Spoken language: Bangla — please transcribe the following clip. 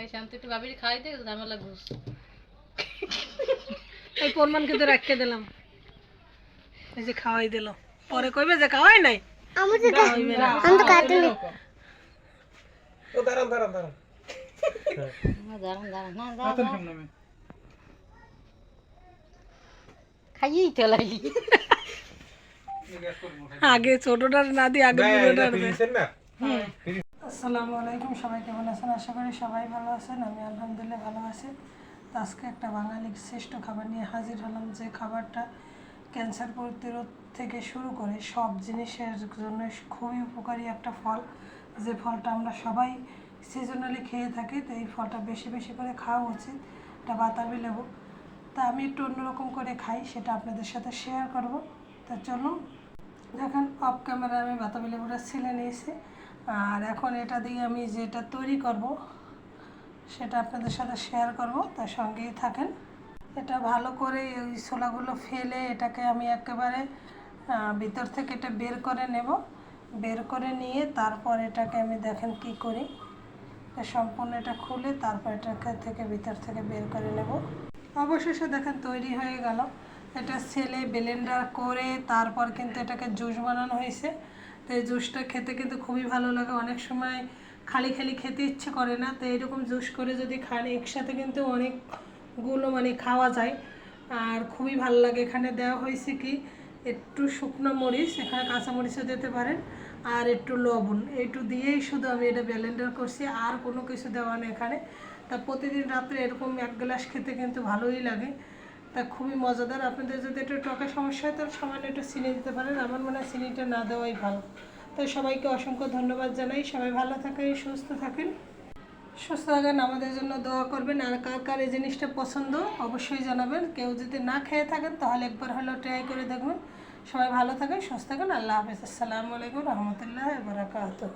এই শান্তি একটু ভাবির খাই দে ঝামেলা ঘুষ। এই পরমান কিন্তু রাখতে দিলাম। এই যে খাওয়াই দিল। পরে কইবে যে খাওয়াই নাই। আমি তো আমি তো খাতে নেই দাঁড়ান দাঁড়ান না দাঁড়ান খাইয়েই তো লাগি। আগে ছোটটার না দিয়ে আগে বড়টার আসসালামু আলাইকুম, সবাই কেমন আছেন? আশা করি সবাই ভালো আছেন, আমি আলহামদুলিল্লাহ ভালো আছি। তো আজকে একটা বাঙালির শ্রেষ্ঠ খাবার নিয়ে হাজির হলাম, যে খাবারটা ক্যান্সার প্রতিরোধ থেকে শুরু করে সব জিনিসের জন্য খুবই উপকারী একটা ফল। যে ফলটা আমরা সবাই সিজনালি খেয়ে থাকি, তো এই ফলটা বেশি বেশি করে খাওয়া উচিত। এটা বাতাবি লেবু। তা আমি একটু অন্যরকম করে খাই, সেটা আপনাদের সাথে শেয়ার করব। তা চলুন, দেখেন অফ ক্যামেরা আমি বাতাবি লেবুটা ছিলে নিয়েছি। আর এখন এটা দিয়ে আমি যেটা তৈরি করব, সেটা আপনাদের সাথে শেয়ার করব, তার সঙ্গেই থাকেন। এটা ভালো করে ওই ছোলাগুলো ফেলে এটাকে আমি একেবারে ভিতর থেকে এটা বের করে নেব। বের করে নিয়ে তারপর এটাকে আমি দেখেন কি করি। সম্পূর্ণ এটা খুলে তারপর এটাকে থেকে ভিতর থেকে বের করে নেব। অবশেষে দেখেন তৈরি হয়ে গেল। এটা ছেলে ব্লেন্ডার করে তারপর কিন্তু এটাকে জুস বানানো হয়েছে। তো এই জুসটা খেতে কিন্তু খুবই ভালো লাগে। অনেক সময় খালি খালি খেতে ইচ্ছে করে না, তো এরকম জুস করে যদি খান, একসাথে কিন্তু অনেকগুলো মানে খাওয়া যায়। আর খুবই ভালো লাগে। এখানে দেওয়া হয়েছে কি, একটু শুকনো মরিচ, এখানে কাঁচা মরিচও দিতে পারেন, আর একটু লবণ। একটু দিয়েই শুধু আমি এটা ব্লেন্ডার করছি, আর কোনো কিছু দেওয়া নেই এখানে। তা প্রতিদিন রাত্রে এরকম এক গ্লাস খেতে কিন্তু ভালোই লাগে। তা খুবই মজাদার। আপনাদের যদি একটু টকের সমস্যা হয়, তাহলে সামান্য একটু চিনি দিতে পারেন। আমার মনে হয় চিনিটা না দেওয়াই ভালো। তো সবাইকে অসংখ্য ধন্যবাদ জানাই। সবাই ভালো থাকেন, সুস্থ থাকেন। সুস্থ থাকেন আমাদের জন্য দোয়া করবেন। আর কার কার এই জিনিসটা পছন্দ, অবশ্যই জানাবেন। কেউ যদি না খেয়ে থাকেন, তাহলে একবার হলেও ট্রাই করে দেখবেন সবাই ভালো থাকেন, সুস্থ থাকেন। আল্লাহ হাফিজ। আসসালামু আলাইকুম রহমতুল্লাহ বরাকাতুহ।